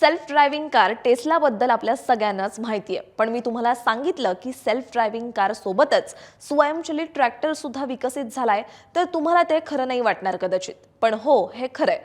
Self driving car टेस्लाबद्दल आपल्या सगळ्यांनाच माहिती आहे. पण मी तुम्हाला सांगितलं की सेल्फ ड्रायव्हिंग कार सोबतच स्वयंचलित ट्रॅक्टर सुद्धा विकसित झालाय. तर तुम्हाला ते खरं नाही वाटणार कदाचित. पण हो हे खरंय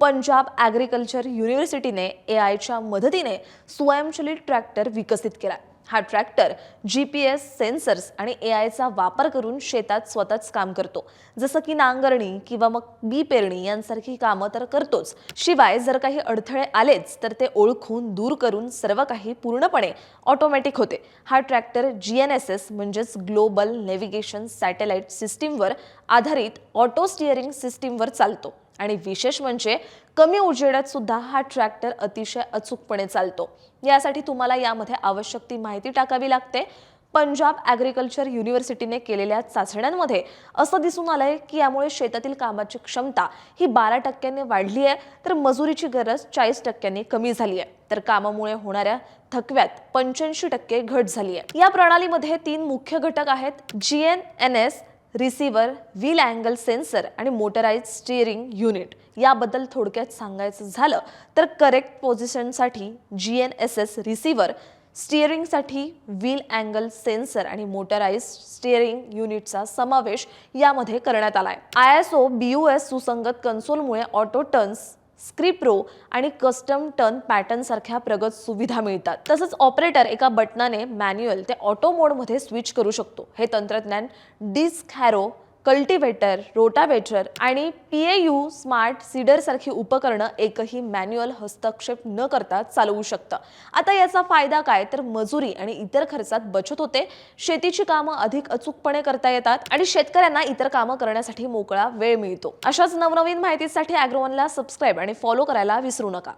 पंजाब ॲग्रिकल्चर युनिव्हर्सिटीने ए आयच्या मदतीने स्वयंचलित ट्रॅक्टर विकसित केला हा tractor G P S sensors आणि ए आयचा वापर करून शेतात स्वतःच काम करतो. जसं की नांगरणी किंवा मग बी पेरणी यांसारखी कामं तर करतोच. शिवाय जर काही अडथळे आलेच तर ते ओळखून दूर करून सर्व काही पूर्णपणे ऑटोमॅटिक होते. हा tractor G N S S म्हणजेच ग्लोबल नेव्हिगेशन सॅटेलाइट सिस्टीमवर आधारित ऑटो स्टिअरिंग सिस्टीमवर चालतो. आणि विशेष म्हणजे कमी उजेडात सुद्धा हा ट्रॅक्टर अतिशय अचूकपणे चालतो. यासाठी तुम्हाला यामध्ये आवश्यक ती माहिती टाकावी लागते. पंजाब ॲग्रिकल्चर युनिव्हर्सिटीने केलेल्या चाचण्यांमध्ये असं दिसून आलंय की यामुळे शेतातील कामाची क्षमता ही बारा टक्क्यांनी वाढली आहे तर मजुरीची गरज चाळीस टक्क्यांनी कमी झाली आहे. तर कामामुळे होणाऱ्या थकव्यात पंच्याऐंशी टक्के घट झाली आहे. या प्रणालीमध्ये तीन मुख्य घटक आहेत. G N N S receiver wheel angle sensor आणि मोटराईज स्टिअरिंग युनिट याबद्दल थोडक्यात सांगायचं झालं तर correct पोझिशनसाठी G N S S receiver स्टिअरिंगसाठी wheel angle sensor आणि मोटराईज स्टिअरिंग युनिटचा समावेश यामध्ये करण्यात आला आहे I S O B U S सुसंगत कन्सोलमुळे ऑटो टर्न्स स्क्रिप्रो आणि कस्टम टर्न पॅटर्नसारख्या प्रगत सुविधा मिळतात. तसंच ऑपरेटर एका बटनाने मॅन्युअल ते ऑटो मोडमध्ये स्विच करू शकतो. हे तंत्रज्ञान डिस्क हॅरो कल्टिवेटर रोटावेटर आणि पी ए यू स्मार्ट सीडरसारखी उपकरणं एकही मॅन्युअल हस्तक्षेप न करता चालवू शकतं. आता याचा फायदा काय? तर मजुरी आणि इतर खर्चात बचत होते. शेतीची कामं अधिक अचूकपणे करता येतात आणि शेतकऱ्यांना इतर कामं करण्यासाठी मोकळा वेळ मिळतो. अशाच नवनवीन माहितीसाठी अॅग्रोवनला सबस्क्राईब आणि फॉलो करायला विसरू नका.